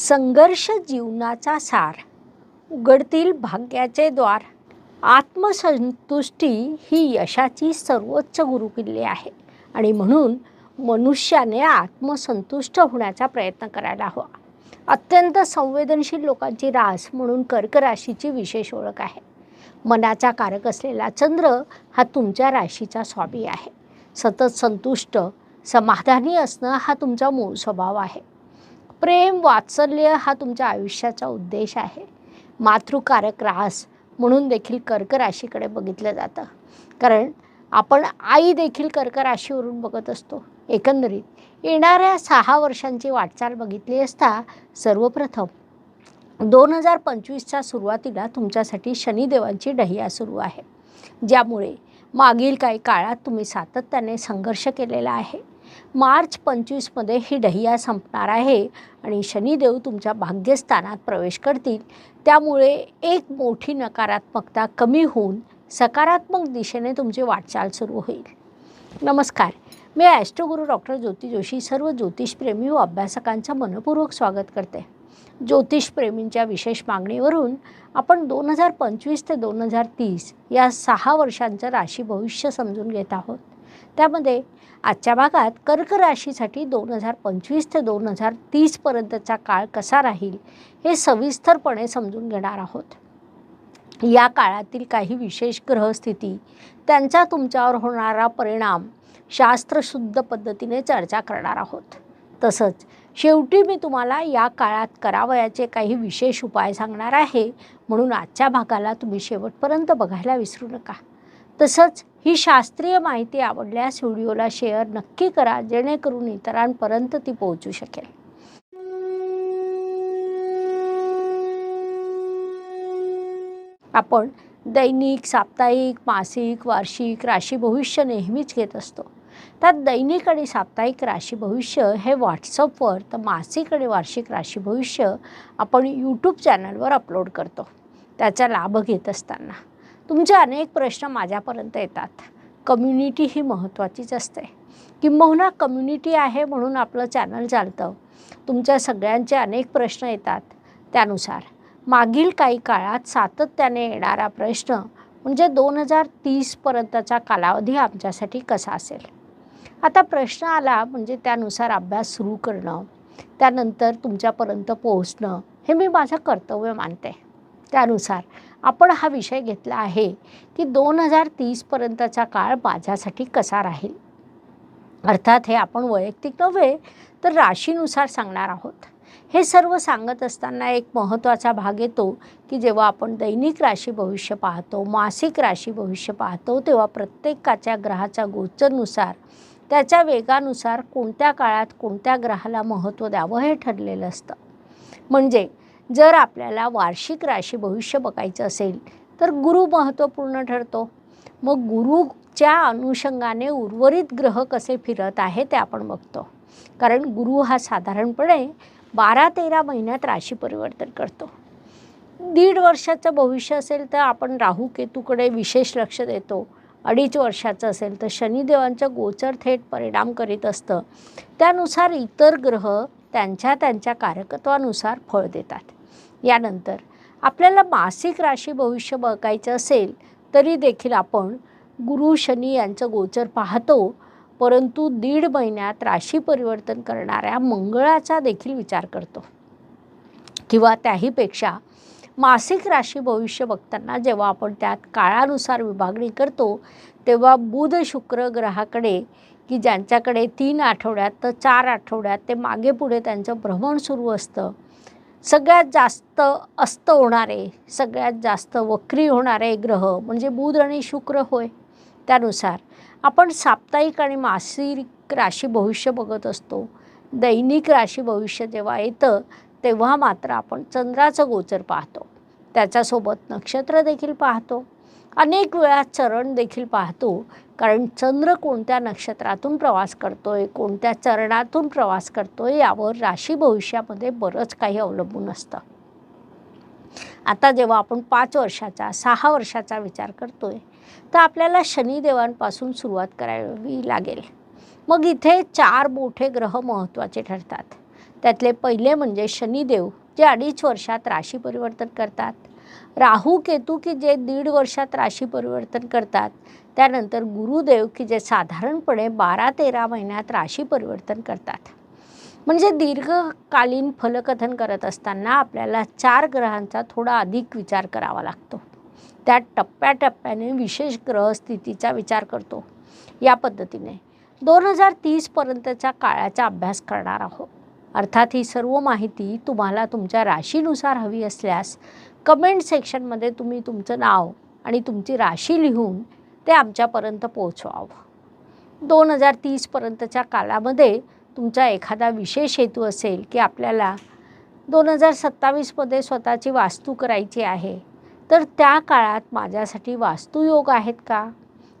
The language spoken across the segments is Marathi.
संघर्ष जीवनाचा सार. उघडतील भाग्याचे द्वार. आत्मसंतुष्टी ही यशाची सर्वोच्च गुरुकिल्ली आहे. आणि म्हणून मनुष्याने आत्मसंतुष्ट होण्याचा प्रयत्न करायला हवा. अत्यंत संवेदनशील लोकांची रास म्हणून कर्क राशीची विशेष ओळख आहे. मनाचा कारक असलेला चंद्र हा तुमच्या राशीचा स्वामी आहे. सतत संतुष्ट समाधानी असणं हा तुमचा मूळ स्वभाव आहे. प्रेम वात्सल्य हा तुमच्या आयुष्याचा उद्देश आहे. मातृकारक रास म्हणून देखील कर्क राशीकडे बघितलं जातं. कारण आपण आई देखील कर्क राशीवरून बघत असतो. एकंदरीत येणाऱ्या सहा वर्षांची वाटचाल बघितली असता सर्वप्रथम दोन हजार पंचवीसच्या सुरुवातीला तुमच्यासाठी शनिदेवांची डहिया सुरू आहे. ज्यामुळे मागील काही काळात तुम्ही सातत्याने संघर्ष केलेला आहे. मार्च पंचवीसमध्ये ही डहिया संपणार आहे आणि शनिदेव तुमच्या भाग्यस्थानात प्रवेश करतील. त्यामुळे एक मोठी नकारात्मकता कमी होऊन सकारात्मक दिशेने तुमची वाटचाल सुरू होईल. नमस्कार. मी ॲस्ट्रोगुरू डॉक्टर ज्योती जोशी सर्व ज्योतिषप्रेमी व अभ्यासकांचं मनपूर्वक स्वागत करते. ज्योतिषप्रेमींच्या विशेष मागणीवरून आपण दोन हजार पंचवीस ते दोन हजार तीस या सहा वर्षांचं राशी भविष्य समजून घेत आहोत. त्यामध्ये आजच्या भागात कर्क राशीसाठी दोन हजार पंचवीस ते दोन हजार तीसपर्यंतचा काळ कसा राहील हे सविस्तरपणे समजून घेणार आहोत. या काळातील काही विशेष ग्रहस्थिती त्यांचा तुमच्यावर होणारा परिणाम शास्त्रशुद्ध पद्धतीने चर्चा करणार आहोत. तसंच शेवटी मी तुम्हाला या काळात करावयाचे काही विशेष उपाय सांगणार आहे म्हणून आजच्या भागाला तुम्ही शेवटपर्यंत बघायला विसरू नका. तसंच ही शास्त्रीय माहिती आवडल्यास व्हिडिओला शेअर नक्की करा जेणेकरून इतरांपर्यंत ती पोहोचू शकेल. आपण दैनिक साप्ताहिक मासिक वार्षिक राशी भविष्य नेहमीच घेत असतो. त्यात दैनिक आणि साप्ताहिक राशी भविष्य हे व्हॉट्सअपवर तर मासिक आणि वार्षिक राशी भविष्य आपण यूट्यूब चॅनलवर अपलोड करतो. त्याचा लाभ घेत असताना. तुमचे अनेक प्रश्न माझ्यापर्यंत येतात. कम्युनिटी ही महत्त्वाचीच असते. किंबहुना कम्युनिटी आहे म्हणून आपलं चॅनल चालतं. तुमच्या सगळ्यांचे अनेक प्रश्न येतात. त्यानुसार मागील काही काळात सातत्याने येणारा प्रश्न म्हणजे दोन हजार तीसपर्यंतचा कालावधी आमच्यासाठी कसा असेल? आता प्रश्न आला म्हणजे त्यानुसार अभ्यास सुरू करणं त्यानंतर तुमच्यापर्यंत पोहोचणं हे मी माझं कर्तव्य मानते. त्यानुसार आपण हा विषय घेतला आहे की दोन हजार तीसपर्यंतचा काळ माझ्यासाठी कसा राहील? अर्थात हे आपण वैयक्तिक नव्हे तर राशीनुसार सांगणार आहोत. हे सर्व सांगत असताना एक महत्त्वाचा भाग येतो की जेव्हा आपण दैनिक राशी भविष्य पाहतो मासिक राशी भविष्य पाहतो तेव्हा प्रत्येकाच्या ग्रहाच्या गोचरनुसार त्याच्या वेगानुसार कोणत्या काळात कोणत्या ग्रहाला महत्त्व द्यावं हे ठरलेलं असतं. म्हणजे जर आपल्याला वार्षिक राशी भविष्य बघायचं असेल तर गुरु महत्त्वपूर्ण ठरतो. मग गुरुच्या अनुषंगाने उर्वरित ग्रह कसे फिरत आहे ते आपण बघतो. कारण गुरु हा साधारणपणे बारा तेरा महिन्यात राशी परिवर्तन करतो. दीड वर्षाचं भविष्य असेल तर आपण राहू केतूकडे विशेष लक्ष देतो. अडीच वर्षाचं असेल तर शनिदेवांचं गोचर थेट परिणाम करीत असतं. त्यानुसार इतर ग्रह त्यांच्या त्यांच्या कारकत्वानुसार फळ देतात. यानंतर. आपल्याला मासिक राशी भविष्य बघायचं असेल तरी देखील आपण गुरु शनी यांचं गोचर पाहतो. परंतु दीड महिन्यात राशी परिवर्तन करणाऱ्या मंगळाचा देखील विचार करतो. किंवा त्याहीपेक्षा मासिक राशी भविष्य बघताना जेव्हा आपण त्यात काळानुसार विभागणी करतो तेव्हा बुध शुक्र ग्रहाकडे की ज्यांच्याकडे तीन आठवड्यात तर चार आठवड्यात ते मागे पुढे त्यांचं भ्रमण सुरू असतं. सगळ्यात जास्त अस्त होणारे सगळ्यात जास्त वक्री होणारे ग्रह म्हणजे बुध आणि शुक्र होय. त्यानुसार आपण साप्ताहिक आणि मासिक राशी भविष्य बघत असतो. दैनिक राशी भविष्य जेव्हा येतं तेव्हा मात्र आपण चंद्राचं गोचर पाहतो. त्याच्यासोबत नक्षत्र देखील पाहतो. अनेक वेळा चरण देखील पाहतो. कारण चंद्र कोणत्या नक्षत्रातून प्रवास करतोय कोणत्या चरणातून प्रवास करतोय यावर राशी भविष्यामध्ये बरंच काही अवलंबून असतं. आता जेव्हा आपण पाच वर्षाचा सहा वर्षाचा विचार करतोय तर आपल्याला शनिदेवांपासून सुरुवात करावी लागेल. मग इथे चार मोठे ग्रह महत्त्वाचे ठरतात. त्यातले पहिले म्हणजे शनिदेव जे अडीच वर्षात राशी परिवर्तन करतात. राहू केतू की जे दीड वर्षात राशी परिवर्तन करतात त्यानंतर गुरुदेव की जे साधारणपणे बारा तेरा महिन्यात राशी परिवर्तन करतात. म्हणजे दीर्घकालीन फलकथन करत असताना आपल्याला चार ग्रहांचा थोडा अधिक विचार करावा लागतो. त्या टप्प्याटप्प्याने विशेष ग्रहस्थितीचा विचार करतो. या पद्धतीने दोन हजार तीसपर्यंतच्या काळाचा अभ्यास करणार आहोत. अर्थात ही सर्व माहिती तुम्हाला तुमच्या राशीनुसार हवी असल्यास कमेंट सेक्शनमध्ये तुम्ही तुमचं नाव आणि तुमची राशी लिहून ते आमच्यापर्यंत पोहोचवावं. दोन हजार तीसपर्यंतच्या काळामध्ये तुमचा एखादा विशेष हेतू असेल की आपल्याला दोन हजार सत्तावीसमध्ये स्वतःची वास्तू करायची आहे तर त्या काळात माझ्यासाठी वास्तुयोग आहेत का?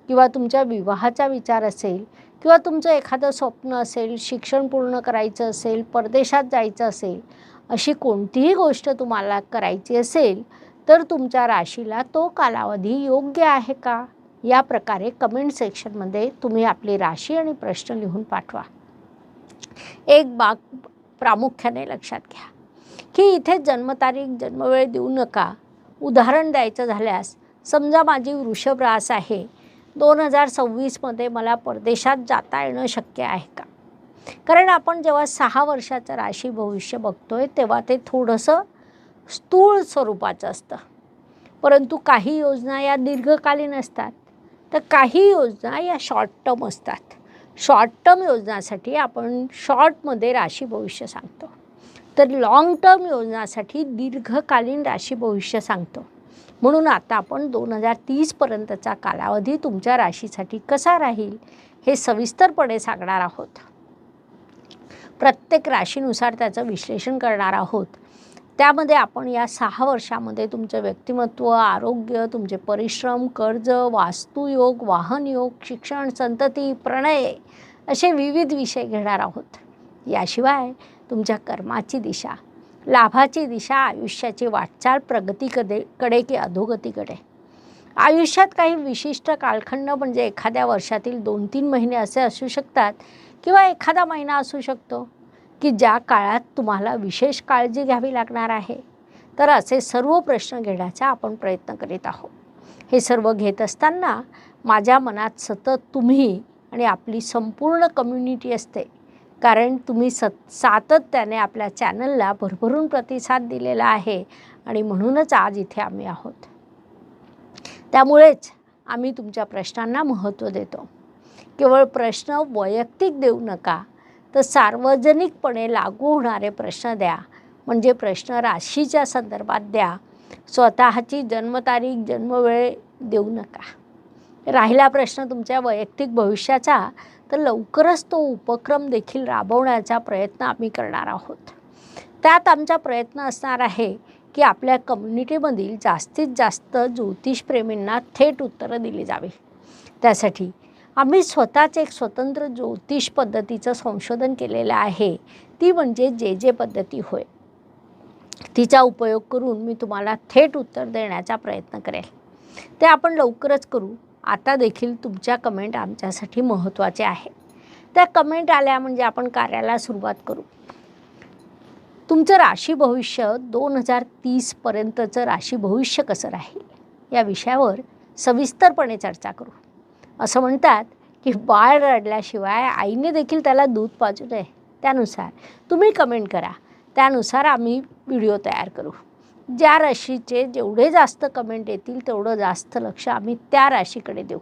किंवा तुमच्या विवाहाचा विचार असेल किंवा तुमचं एखादं स्वप्न असेल शिक्षण पूर्ण करायचं असेल परदेशात जायचं असेल अशी कोणतीही गोष्ट तुम्हाला करायची असेल तर तुमच्या राशीला तो कालावधी योग्य आहे का? या प्रकारे कमेंट सेक्शनमध्ये तुम्ही आपली राशी आणि प्रश्न लिहून पाठवा. एक बाग प्रामुख्याने लक्षात घ्या की इथे जन्मतारीख जन्मवेळ देऊ नका. उदाहरण द्यायचं झाल्यास समजा माझी वृषभ रास आहे दोन हजार सव्वीसमध्ये मला परदेशात जाता येणं शक्य आहे का? कारण आपण जेव्हा सहा वर्षाचं राशी भविष्य बघतोय तेव्हा ते थोडंसं स्थूळ स्वरूपाचं असतं. परंतु काही योजना या दीर्घकालीन असतात. तर काही योजना या शॉर्ट टर्म असतात. शॉर्ट टर्म योजनासाठी आपण शॉर्टमध्ये राशी भविष्य सांगतो. तर लाँग टर्म योजनासाठी दीर्घकालीन राशी भविष्य सांगतो. म्हणून आता आपण दोन हजार तीसपर्यंतचा कालावधी तुमच्या राशीसाठी कसा राहील हे सविस्तरपणे सांगणार आहोत. प्रत्येक राशीनुसार त्याचं विश्लेषण करणार आहोत. त्यामध्ये आपण या सहा वर्षामध्ये तुमचं व्यक्तिमत्व आरोग्य तुमचे परिश्रम कर्ज वास्तुयोग वाहनयोग शिक्षण संतती प्रणय असे विविध विषय घेणार आहोत. याशिवाय तुमच्या कर्माची दिशा लाभाची दिशा आयुष्याची वाटचाल प्रगतीकडे कडे की अधोगतीकडे. आयुष्यात काही विशिष्ट कालखंड म्हणजे एखाद्या वर्षातील दोन तीन महिने असे असू शकतात किंवा एखादा महिना असू शकतो की ज्या काळात तुम्हाला विशेष काळजी घ्यावी लागणार आहे तर असे सर्व प्रश्न घेण्याचा आपण प्रयत्न करीत आहोत. हे सर्व घेत असताना माझ्या मनात सतत तुम्ही आणि आपली संपूर्ण कम्युनिटी असते. कारण तुम्ही सत सातत्याने आपल्या चॅनलला भरभरून प्रतिसाद दिलेला आहे आणि म्हणूनच आज इथे आम्ही आहोत. त्यामुळेच आम्ही तुमच्या प्रश्नांना महत्त्व देतो. केवळ प्रश्न वैयक्तिक देऊ नका तर सार्वजनिकपणे लागू होणारे प्रश्न द्या. म्हणजे प्रश्न राशीच्या संदर्भात द्या. स्वतःची जन्मतारीख जन्मवेळ देऊ नका. राहिला प्रश्न तुमच्या वैयक्तिक भविष्याचा तर लवकरच तो उपक्रम देखील राबवण्याचा प्रयत्न आम्ही करणार आहोत. त्यात आमचा प्रयत्न असणार आहे की आपल्या कम्युनिटीमधील जास्तीत जास्त ज्योतिषप्रेमींना थेट उत्तरं दिली जावी. त्यासाठी आम्ही स्वतःच एक स्वतंत्र ज्योतिष पद्धतीचं संशोधन केलेलं आहे. ती म्हणजे जे जे पद्धती होय. तिचा उपयोग करून मी तुम्हाला थेट उत्तर देण्याचा प्रयत्न करेल. ते आपण लवकरच करू. आता देखील तुमच्या कमेंट आमच्यासाठी महत्त्वाचे आहे. त्या कमेंट आल्या म्हणजे आपण कार्याला सुरुवात करू. तुमचं राशी भविष्य दोन हजार तीसपर्यंतचं राशी भविष्य कसं राहील? या विषयावर सविस्तरपणे चर्चा करू. असं म्हणतात की बाळ रडल्याशिवाय आईने देखील त्याला दूध पाजू नये. त्यानुसार तुम्ही कमेंट करा. त्यानुसार आम्ही व्हिडिओ तयार करू. ज्या राशीचे जेवढे जास्त कमेंट येतील तेवढं जास्त लक्ष आम्ही त्या राशीकडे देऊ.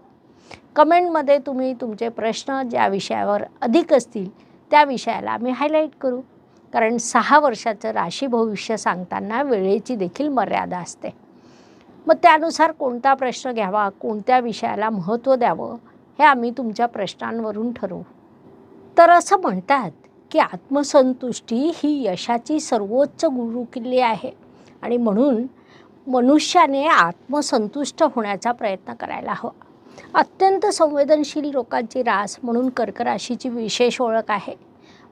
कमेंटमध्ये तुम्ही तुमचे प्रश्न ज्या विषयावर अधिक असतील त्या विषयाला आम्ही हायलाईट करू. कारण सहा वर्षाचं राशी भविष्य सांगताना वेळेची देखील मर्यादा असते. मग त्यानुसार कोणता प्रश्न घ्यावा कोणत्या विषयाला महत्त्व द्यावं हे आम्ही तुमच्या प्रश्नांवरून ठरवू. तर असं म्हणतात की आत्मसंतुष्टी ही यशाची सर्वोच्च गुरुकिल्ली आहे आणि म्हणून मनुष्याने आत्मसंतुष्ट होण्याचा प्रयत्न करायला हवा. अत्यंत संवेदनशील लोकांची रास म्हणून कर्क राशीची विशेष ओळख आहे.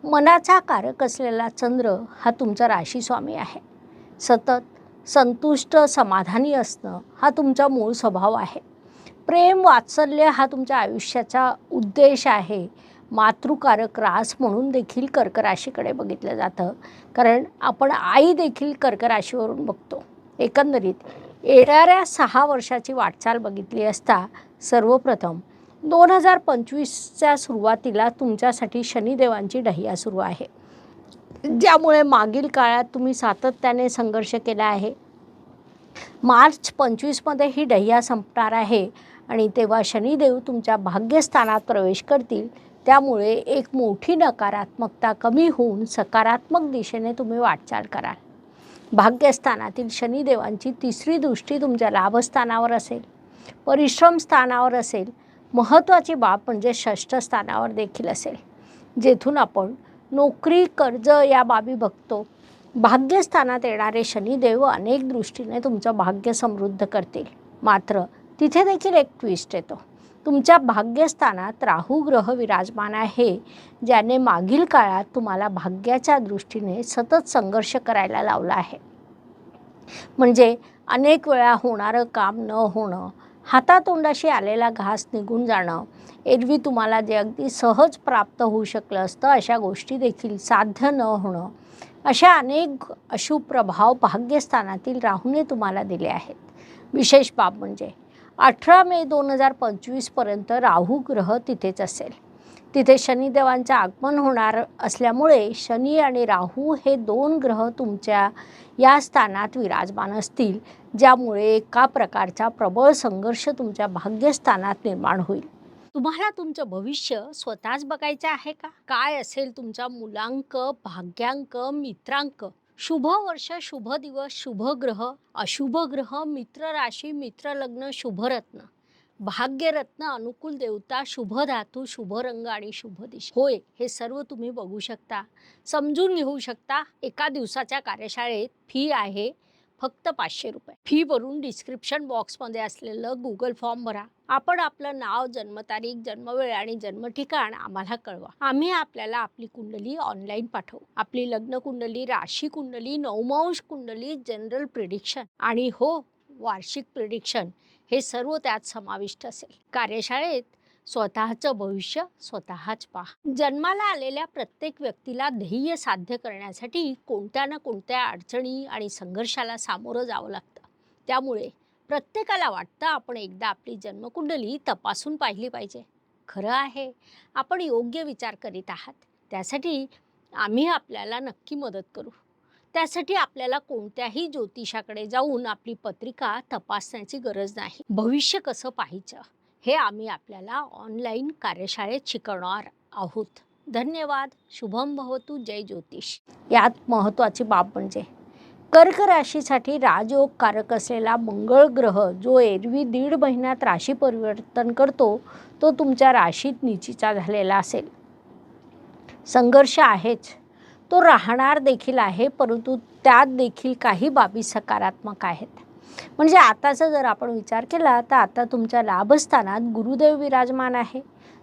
मनाचा कारक असलेला चंद्र हा तुमचा राशीस्वामी आहे. सतत संतुष्ट समाधानी असणं हा तुमचा मूळ स्वभाव आहे. प्रेम वात्सल्य हा तुमच्या आयुष्याचा उद्देश आहे. मातृकारक रास म्हणून देखील कर्क राशीकडे बघितलं जातं. कारण आपण आई देखील कर्क राशीवरून बघतो. एकंदरीत येणाऱ्या सहा वर्षाची वाटचाल बघितली असता सर्वप्रथम दोन हजार पंचवीसच्या सुरुवातीला तुमच्यासाठी शनिदेवांची ढहिया सुरू आहे. ज्यामुळे मागील काळात तुम्ही सातत्याने संघर्ष केला आहे. मार्च पंचवीसमध्ये ही डह्या संपणार आहे आणि तेव्हा शनिदेव तुमच्या भाग्यस्थानात प्रवेश करतील. त्यामुळे एक मोठी नकारात्मकता कमी होऊन सकारात्मक दिशेने तुम्ही वाटचाल कराल. भाग्यस्थानातील शनिदेवांची तिसरी दृष्टी तुमच्या लाभस्थानावर असेल. परिश्रम स्थानावर असेल. महत्त्वाची बाब म्हणजे षष्ठ स्थानावर देखील असेल. जेथून आपण नोकरी कर्ज या बाबी बघतो. भाग्यस्थानात येणारे शनिदेव अनेक दृष्टीने तुमचं भाग्य समृद्ध करतील. मात्र तिथे देखील एक ट्विस्ट येतो. तुमच्या भाग्यस्थानात राहू ग्रह विराजमान आहे ज्याने मागील काळात तुम्हाला भाग्याच्या दृष्टीने सतत संघर्ष करायला लावला आहे. म्हणजे अनेक वेळा होणारं काम न होणं हातातोंडाशी आलेला घास निघून जाणं. एरवी तुम्हाला जे अगदी सहज प्राप्त होऊ शकलं असतं अशा गोष्टी देखील साध्य न होणं. अशा अनेक अशुभ प्रभाव भाग्यस्थानातील राहूने तुम्हाला दिले आहेत. विशेष बाब म्हणजे अठरा मे दोन हजार पंचवीसपर्यंत राहू ग्रह तिथेच असेल. तिथे शनिदेवांचं आगमन होणार असल्यामुळे शनी आणि राहू हे दोन ग्रह तुमच्या या स्थानात विराजमान असतील ज्यामुळे एका प्रकारचा प्रबळ संघर्ष तुमच्या भाग्यस्थानात निर्माण होईल. तुम्हाला तुमचं भविष्य स्वतःच बघायचं आहे का? काय असेल तुमचा मुलांक भाग्यांक मित्रांक? शुभ वर्ष शुभ दिवस शुभ ग्रह अशुभ ग्रह मित्र राशी मित्र लग्न शुभरत्न भाग्यरत्न अनुकूल देवता शुभ धातू शुभ रंग आणि शुभ दिशा. होय हे सर्व तुम्ही बघू शकता. समजून घेऊ शकता एका दिवसाच्या कार्यशाळेत फी आहे फक्त पाचशे रुपये. फी भरून डिस्क्रिप्शन बॉक्समध्ये असलेलं गुगल फॉर्म भरा. आपण आपलं नाव जन्मतारीख जन्मवेळ आणि जन्मठिकाण आम्हाला कळवा. आम्ही आपल्याला आपली कुंडली ऑनलाईन पाठवू. आपली लग्न कुंडली राशी कुंडली नवमांश कुंडली जनरल प्रिडिक्शन आणि हो वार्षिक प्रिडिक्शन हे सर्व त्यात समाविष्ट असेल. कार्यशाळेत स्वतःचं भविष्य स्वतःच पहा. जन्माला आलेल्या प्रत्येक व्यक्तीला ध्येय साध्य करण्यासाठी कोणत्या ना कोणत्या अडचणी आणि संघर्षाला सामोरं जावं लागतं. त्यामुळे प्रत्येकाला वाटतं आपण एकदा आपली जन्मकुंडली तपासून पाहिली पाहिजे. खरं आहे आपण योग्य विचार करीत आहात. त्यासाठी आम्ही आपल्याला नक्की मदत करू. त्यासाठी आपल्याला कोणत्याही ज्योतिषाकडे जाऊन आपली पत्रिका तपासण्याची गरज नाही. भविष्य कसं पाहायचं? हे आम्ही आपल्याला ऑनलाईन कार्यशाळेत शिकवणार आहोत. धन्यवाद. शुभम भवतु. जय ज्योतिष. यात महत्त्वाची बाब म्हणजे कर्क राशीसाठी राजयोग कारक असलेला मंगळ ग्रह जो एरवी दीड महिन्यात राशी परिवर्तन करतो तो तुमच्या राशीत निचीचा झालेला असेल. संघर्ष आहेच. तो राहणार देखील आहे परंतु त्यात देखील काही बाबी सकारात्मक आहेत. म्हणजे आताचा जर आपण विचार केला तर आता तुमच्या लाभस्थानात गुरुदेव विराजमान आहे.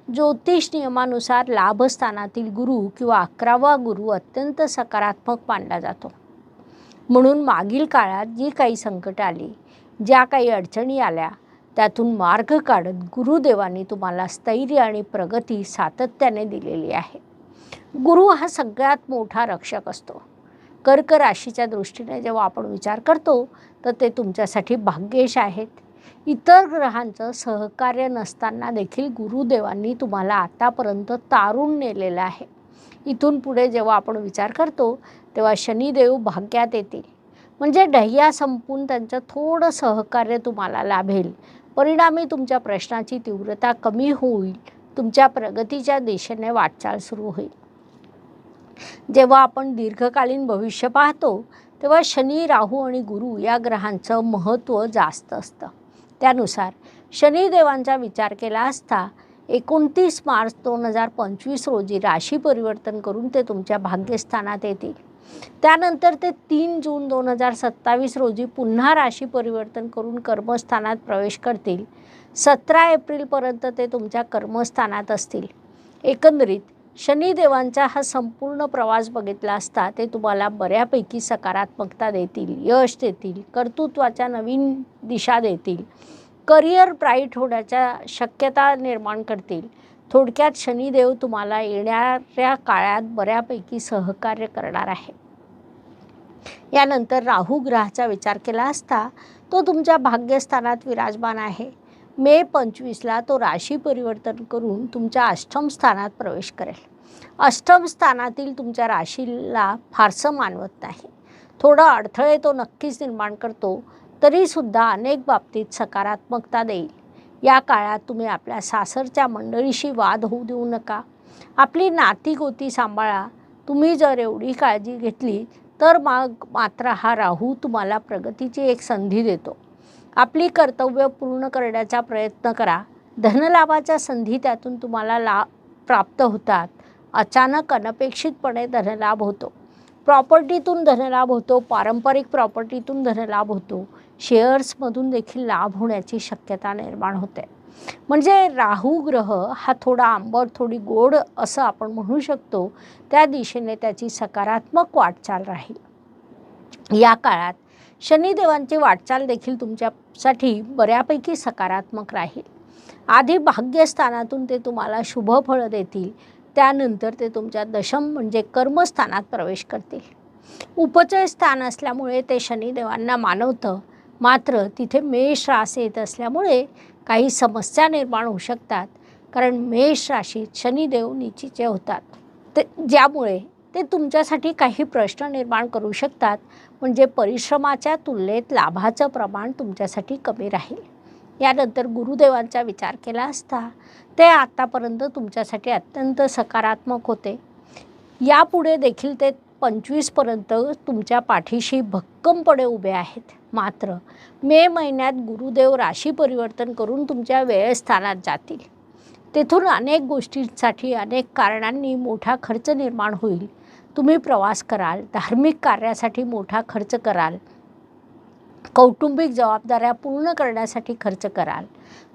ज्योतिष नियमानुसार लाभस्थानातील गुरु किंवा अकरावा गुरु अत्यंत सकारात्मक मानला जातो. म्हणून मागील काळात जी काही संकट आली ज्या काही अडचणी आल्या त्यातून मार्ग काढत गुरुदेवांनी तुम्हाला स्थैर्य आणि प्रगती सातत्याने दिलेली आहे. गुरु हा सगळ्यात मोठा रक्षक असतो. कर्क राशीच्या दृष्टीने जेव्हा आपण विचार करतो तर ते तुमच्यासाठी भाग्येश आहेत. इतर ग्रहांचं सहकार्य नसताना देखील गुरुदेवांनी तुम्हाला आतापर्यंत तारून नेलेलं आहे. इथून पुढे जेव्हा आपण विचार करतो तेव्हा शनिदेव भाग्यात येतील. म्हणजे ढह्या संपून त्यांचं थोडं सहकार्य तुम्हाला लाभेल. परिणामी तुमच्या प्रश्नाची तीव्रता कमी होईल. तुमच्या प्रगतीच्या दिशेने वाटचाल सुरू होईल. जेव्हा आपण दीर्घकालीन भविष्य पाहतो तेव्हा शनी राहू आणि गुरु या ग्रहांचं महत्त्व जास्त असतं. त्यानुसार शनिदेवांचा विचार केला असता एकोणतीस मार्च दोन हजार पंचवीस रोजी राशी परिवर्तन करून ते तुमच्या भाग्यस्थानात येतील. त्यानंतर ते तीन जून दोन हजार सत्तावीस रोजी पुन्हा राशी परिवर्तन करून कर्मस्थानात प्रवेश करतील. सतरा एप्रिलपर्यंत ते तुमच्या कर्मस्थानात असतील. एकंदरीत शनिदेवांचा हा संपूर्ण प्रवास बघितला असता ते तुम्हाला बऱ्यापैकी सकारात्मकता देतील यश देतील कर्तृत्वाच्या नवीन दिशा देतील करिअर ब्राईट होण्याच्या शक्यता निर्माण करतील. थोडक्यात शनिदेव तुम्हाला येणाऱ्या काळात बऱ्यापैकी सहकार्य करणार आहे. यानंतर राहू ग्रहाचा विचार केला असता तो तुमच्या भाग्यस्थानात विराजमान आहे. मे पंचवीसला तो राशी परिवर्तन करून तुमच्या अष्टम स्थानात प्रवेश करेल. अष्टम स्थानातील तुमच्या राशीला फारसं मानवत नाही. थोडं अडथळे तो नक्कीच निर्माण करतो तरीसुद्धा अनेक बाबतीत सकारात्मकता देईल. या काळात तुम्ही आपल्या सासरच्या मंडळीशी वाद होऊ देऊ नका. आपली नाती गोती सांभाळा. तुम्ही जर एवढी काळजी घेतली तर मग मात्र हा राहू तुम्हाला प्रगतीची एक संधी देतो. आपली कर्तव्य पूर्ण करण्याचा प्रयत्न करा. धनलाभाच्या संधी त्यातून तुम्हाला ला प्राप्त होतात. अचानक अनपेक्षितपणे धनलाभ होतो. प्रॉपर्टीतून धनलाभ होतो. पारंपरिक प्रॉपर्टीतून धनलाभ होतो. शेअर्समधून देखील लाभ होण्याची शक्यता निर्माण होते. म्हणजे राहू ग्रह हा थोडा आंबट थोडी गोड असं आपण म्हणू शकतो. त्या दिशेने त्याची सकारात्मक वाटचाल राहील. या काळात शनिदेवांची वाटचाल देखील तुमच्यासाठी बऱ्यापैकी सकारात्मक राहील. आधी भाग्यस्थानातून ते तुम्हाला शुभ फळं देतील. त्यानंतर ते तुमच्या दशम म्हणजे कर्मस्थानात प्रवेश करतील. उपचय स्थान असल्यामुळे ते शनिदेवांना मानवतं. मात्र तिथे मेष रास येत असल्यामुळे काही समस्या निर्माण होऊ शकतात. कारण मेष राशीत शनिदेव निचीचे होतात. ते ज्यामुळे ते तुमच्यासाठी काही प्रश्न निर्माण करू शकतात. म्हणजे परिश्रमाच्या तुलनेत लाभाचं प्रमाण तुमच्यासाठी कमी राहील. यानंतर गुरुदेवांचा विचार केला असता ते आत्तापर्यंत तुमच्यासाठी अत्यंत सकारात्मक होते. यापुढे देखील ते पंचवीसपर्यंत तुमच्या पाठीशी भक्कमपणे उभे आहेत. मात्र मे महिन्यात गुरुदेव राशी परिवर्तन करून तुमच्या वेळस्थानात जातील. तेथून अनेक गोष्टींसाठी अनेक कारणांनी मोठा खर्च निर्माण होईल. तुम्ही प्रवास कराल धार्मिक कार्यासाठी मोठा खर्च कराल कौटुंबिक जबाबदाऱ्या पूर्ण करण्यासाठी खर्च कराल.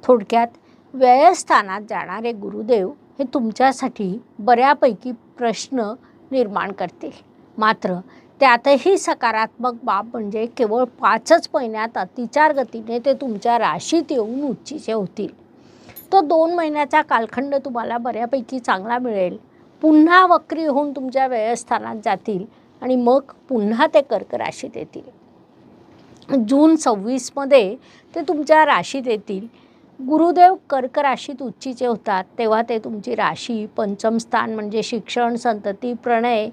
थोडक्यात व्ययस्थानात जाणारे गुरुदेव हे तुमच्यासाठी बऱ्यापैकी प्रश्न निर्माण करतील. मात्र त्यातही सकारात्मक बाब म्हणजे केवळ पाचच महिन्यात अतिचार गतीने ते तुमच्या राशीत येऊन उच्चीचे होतील. तो दोन महिन्याचा कालखंड तुम्हाला बऱ्यापैकी चांगला मिळेल. पुन्हा वक्री होऊन तुमच्या व्ययस्थानात जातील आणि मग पुन्हा ते कर्क राशीत येतील जून सव्वीसमध्ये ते तुमच्या राशीत येतील गुरुदेव कर्क राशीत उच्चीचे होतात तेव्हा ते तुमची राशी पंचम स्थान म्हणजे शिक्षण संतती प्रणय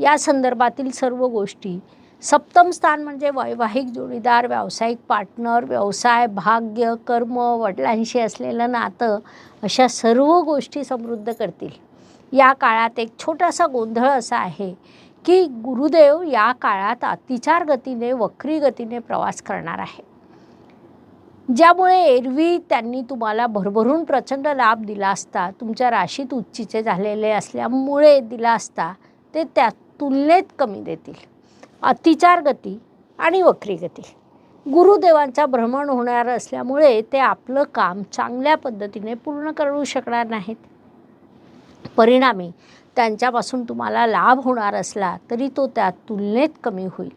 या संदर्भातील सर्व गोष्टी. सप्तम स्थान म्हणजे वैवाहिक जोडीदार व्यावसायिक पार्टनर व्यवसाय भाग्य कर्म वडिलांशी असलेलं नातं अशा सर्व गोष्टी समृद्ध करतील. या काळात एक छोटासा गोंधळ असा आहे की गुरुदेव या काळात अतिचार गतीने वक्री गतीने प्रवास करणार आहे. ज्यामुळे एरवी त्यांनी तुम्हाला भरभरून प्रचंड लाभ दिला असता तुमच्या राशीत उच्चीचे झालेले असल्यामुळे दिला असता ते त्या तुलनेत कमी देतील. अतिचार गती आणि वक्री गती. गुरुदेवांचा भ्रमण होणार असल्यामुळे ते आपलं काम चांगल्या पद्धतीने पूर्ण करू शकणार नाहीत. परिणामी त्यांच्यापासून तुम्हाला लाभ होणार असला तरी तो त्या तुलनेत कमी होईल.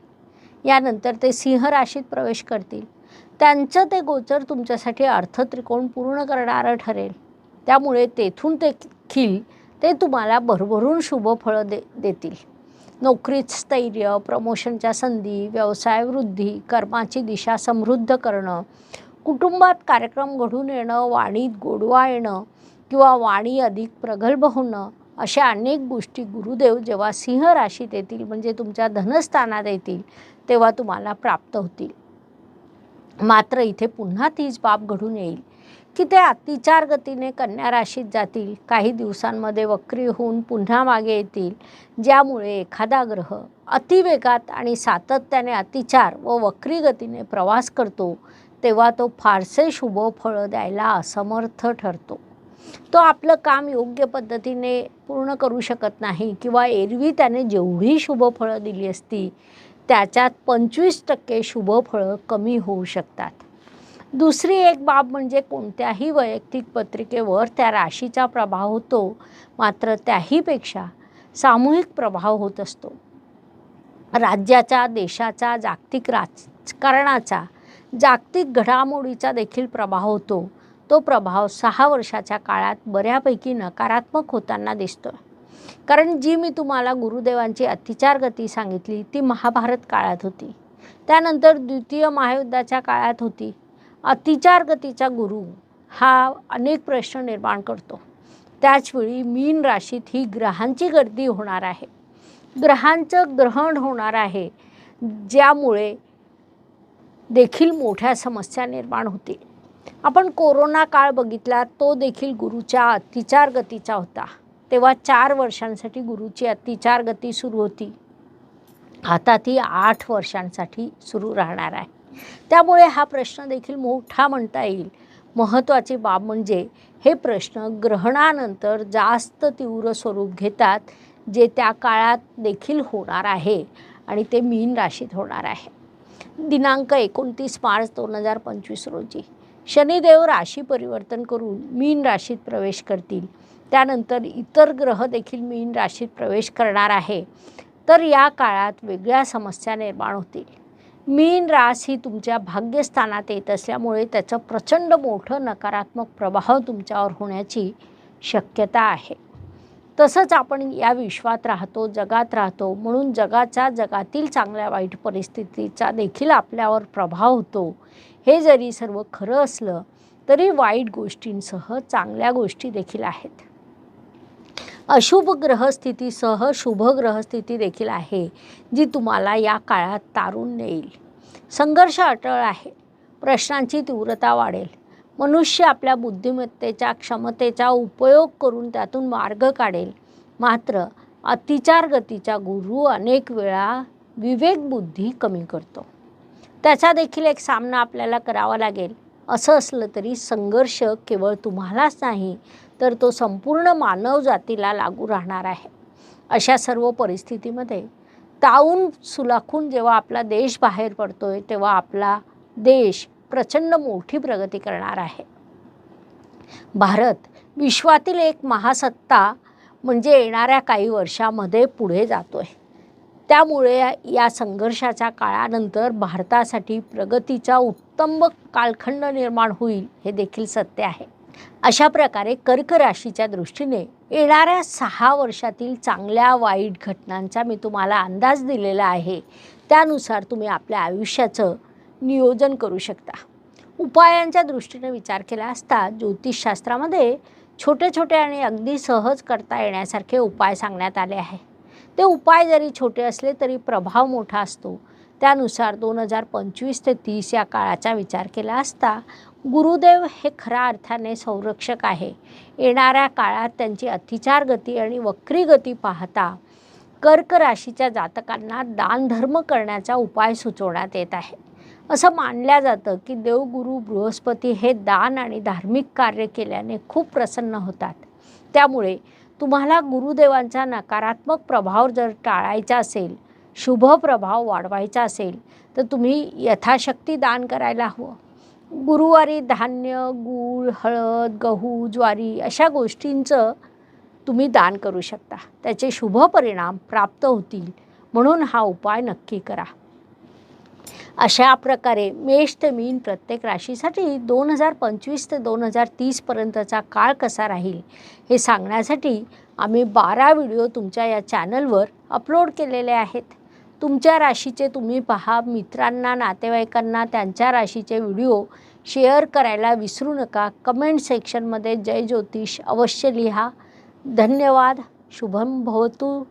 यानंतर ते सिंह राशीत प्रवेश करतील. त्यांचं ते गोचर तुमच्यासाठी अर्थत्रिकोण पूर्ण करणारं ठरेल. त्यामुळे तेथून देखील ते तुम्हाला भरभरून शुभफळं दे देतील. नोकरीत स्थैर्य प्रमोशनच्या संधी व्यवसाय वृद्धी कर्माची दिशा समृद्ध करणं कुटुंबात कार्यक्रम घडून येणं वाणीत गोडवा येणं किंवा वाणी अधिक प्रगल्भ होणं अशा अनेक गोष्टी गुरुदेव जेव्हा सिंह राशीत येतील म्हणजे तुमच्या धनस्थानात येतील तेव्हा तुम्हाला प्राप्त होतील. मात्र इथे पुन्हा तीच बाब घडून येईल की ते अतिचार गतीने कन्या राशीत जातील काही दिवसांमध्ये वक्री होऊन पुन्हा मागे येतील ज्यामुळे एखादा ग्रह अतिवेगात आणि सातत्याने अतिचार व वक्री गतीने प्रवास करतो तेव्हा तो फारसे शुभ फळं द्यायला असमर्थ ठरतो. तो आपलं काम योग्य पद्धतीने पूर्ण करू शकत नाही. किंवा एरवी त्याने जेवढी शुभ फळं दिली असती त्याच्यात पंचवीस टक्के शुभ फळं कमी होऊ शकतात. दुसरी एक बाब म्हणजे कोणत्याही वैयक्तिक पत्रिकेवर त्या राशीचा प्रभाव होतो मात्र त्याहीपेक्षा सामूहिक प्रभाव होत असतो. राज्याचा देशाचा जागतिक राजकारणाचा जागतिक घडामोडीचा देखील प्रभाव होतो. तो प्रभाव सहा वर्षाच्या काळात बऱ्यापैकी नकारात्मक होताना दिसतोय. कारण जी मी तुम्हाला गुरुदेवांची अतिचार गती सांगितली ती महाभारत काळात होती. त्यानंतर द्वितीय महायुद्धाच्या काळात होती. अतिचार गतीचा गुरु हा अनेक प्रश्न निर्माण करतो. त्याचवेळी मीन राशीत ही ग्रहांची गर्दी होणार आहे. ग्रहांचं ग्रहण होणार आहे ज्यामुळे देखील मोठ्या समस्या निर्माण होतील. आपण कोरोना काळ बघितला तो देखील गुरुच्या अतिचार गतीचा होता. तेव्हा चार वर्षांसाठी गुरुची अतिचार गती सुरू होती. आता ती आठ वर्षांसाठी सुरू राहणार आहे. त्यामुळे हा प्रश्न देखील मोठा म्हणता येईल. महत्त्वाची बाब म्हणजे हे प्रश्न ग्रहणानंतर जास्त तीव्र स्वरूप घेतात जे त्या काळात देखील होणार आहे आणि ते मीन राशीत होणार आहे. दिनांक एकोणतीस मार्च दोन हजार पंचवीस रोजी. शनिदेव राशी परिवर्तन करून मीन राशीत प्रवेश करतील. त्यानंतर इतर ग्रह देखील मीन राशीत प्रवेश करणार आहे. तर या काळात वेगळ्या समस्या निर्माण होतील. मीन रास ही तुमच्या भाग्यस्थानात येत असल्यामुळे त्याचं प्रचंड मोठं नकारात्मक प्रभाव तुमच्यावर होण्याची शक्यता आहे. तसंच आपण या विश्वात राहतो जगात राहतो. म्हणून जगाच्या जगातील चांगल्या वाईट परिस्थितीचा देखील आपल्यावर प्रभाव होतो. हे जरी सर्व खरं असलं तरी वाईट गोष्टींसह चांगल्या गोष्टी देखील आहेत. अशुभ ग्रहस्थितीसह शुभ ग्रहस्थिती देखील आहे जी तुम्हाला या काळात तारून नेईल. संघर्ष अटळ आहे. प्रश्नांची तीव्रता वाढेल. मनुष्य आपल्या बुद्धिमत्तेच्या क्षमतेचा उपयोग करून त्यातून मार्ग काढेल. मात्र अतिचार गतीचा गुरु अनेक वेळा विवेकबुद्धी कमी करतो. त्याचा देखील एक सामना आपल्याला करावा लागेल. असं असलं तरी संघर्ष केवळ तुम्हालाच नाही तर तो संपूर्ण मानवजातीला लागू राहणार आहे. अशा सर्व परिस्थितीमध्ये ताऊन सुलाखून जेव्हा आपला देश बाहेर पडतोय तेव्हा आपला देश प्रचंड मोठी प्रगती करणार आहे. भारत विश्वातील एक महासत्ता म्हणजे येणाऱ्या काही वर्षामध्ये पुढे जातो आहे त्यामुळे या संघर्षाच्या काळानंतर भारतासाठी प्रगतीचा उत्तम कालखंड निर्माण होईल हे देखील सत्य आहे. अशा प्रकारे कर्क राशीच्या दृष्टीने येणाऱ्या सहा वर्षातील चांगल्या वाईट घटनांचा मी तुम्हाला अंदाज दिलेला आहे. त्यानुसार तुम्ही आपल्या आयुष्याचं नियोजन करू शकता. उपायांच्या दृष्टीने विचार केला असता ज्योतिषशास्त्रामध्ये छोटे छोटे आणि अगदी सहज करता येण्यासारखे उपाय सांगण्यात आले आहे. ते उपाय जरी छोटे असले तरी प्रभाव मोठा असतो. त्यानुसार दोन हजार पंचवीस ते तीस या काळाचा विचार केला असता गुरुदेव हे खऱ्या अर्थाने संरक्षक आहे. येणाऱ्या काळात त्यांची अतिचार गती आणि वक्री गती पाहता कर्क राशीच्या जातकांना दानधर्म करण्याचा उपाय सुचवण्यात येत आहे. असं मानल्या जातं की देवगुरु बृहस्पती हे दान आणि धार्मिक कार्य केल्याने खूप प्रसन्न होतात. त्यामुळे तुम्हाला गुरुदेवांचा नकारात्मक प्रभाव जर टाळायचा असेल शुभ प्रभाव वाढवायचा असेल तर तुम्ही यथाशक्ती दान करायला हवं. गुरुवारी धान्य गूळ हळद गहू ज्वारी अशा गोष्टींचं तुम्ही दान करू शकता. त्याचे शुभ परिणाम प्राप्त होतील म्हणून हा उपाय नक्की करा. अशा प्रकारे मेष ते मीन प्रत्येक राशीसाठी दोन हजार पंचवीस ते दोन हजार तीसपर्यंतचा काळ कसा राहील हे सांगण्यासाठी आम्ही बारा व्हिडिओ तुमच्या या चॅनलवर अपलोड केलेले आहेत. तुमच्या राशीचे तुम्ही पहा मित्रांना नातेवाईकांना त्यांच्या राशीचे व्हिडिओ शेअर करायला विसरू नका. कमेंट सेक्शनमध्ये जय ज्योतिष अवश्य लिहा. धन्यवाद. शुभम भवतु.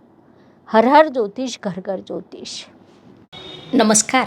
हर हर ज्योतिष घर घर ज्योतिष. नमस्कार.